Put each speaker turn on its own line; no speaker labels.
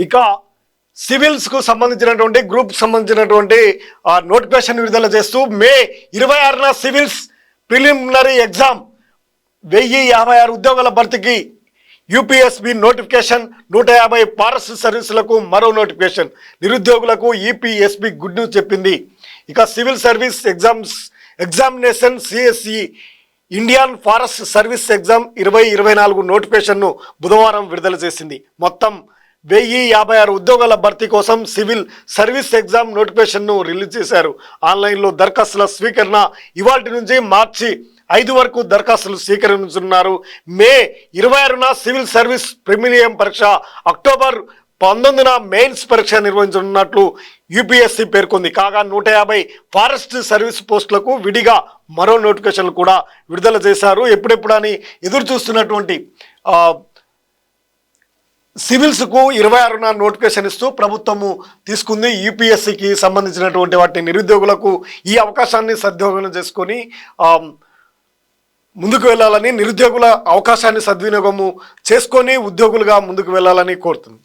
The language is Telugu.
ఇక సివిల్స్కు సంబంధించినటువంటి గ్రూప్ సంబంధించినటువంటి ఆ, నోటిఫికేషన్ విడుదల చేస్తూ మే ఇరవై ఆరున సివిల్స్ ప్రిలిమినరీ ఎగ్జామ్ వెయ్యి యాభై ఆరు ఉద్యోగాల భర్తీకి యూపీఎస్బి నోటిఫికేషన్ నూట యాభై ఫారెస్ట్ సర్వీసులకు మరో నోటిఫికేషన్. నిరుద్యోగులకు ఈపీఎస్బి గుడ్ న్యూస్ చెప్పింది. ఇక civil service exams examination CSC Indian forest service exam ఇరవై ఇరవై నాలుగు నోటిఫికేషన్ను బుధవారం విడుదల చేసింది. మొత్తం వెయ్యి యాభై ఆరు ఉద్యోగాల భర్తీ కోసం సివిల్ సర్వీస్ ఎగ్జామ్ నోటిఫికేషన్ను రిలీజ్ చేశారు. ఆన్లైన్లో దరఖాస్తుల స్వీకరణ ఇవాటి నుంచి మార్చి ఐదు వరకు దరఖాస్తులు స్వీకరించున్నారు మే ఇరవై ఆరున సివిల్ సర్వీస్ ప్రిమినియం పరీక్ష అక్టోబర్ పంతొమ్మిదిన మెయిన్స్ పరీక్ష నిర్వహించనున్నట్లు యూపీఎస్సీ పేర్కొంది. కాగా నూట యాభై ఫారెస్ట్ సర్వీస్ పోస్టులకు విడిగా మరో నోటిఫికేషన్లు కూడా విడుదల చేశారు. ఎప్పుడెప్పుడని ఎదురు చూస్తున్నటువంటి సివిల్స్కు ఇరవై ఆరున నోటిఫికేషన్ ఇస్తూ ప్రభుత్వము తీసుకుంది యూపీఎస్సికి సంబంధించినటువంటి వాటి నిరుద్యోగులకు ఈ అవకాశాన్ని సద్వినియోగం చేసుకొని ముందుకు వెళ్ళాలని నిరుద్యోగుల అవకాశాన్ని సద్వినియోగము చేసుకొని ఉద్యోగులుగా ముందుకు వెళ్ళాలని కోరుతుంది.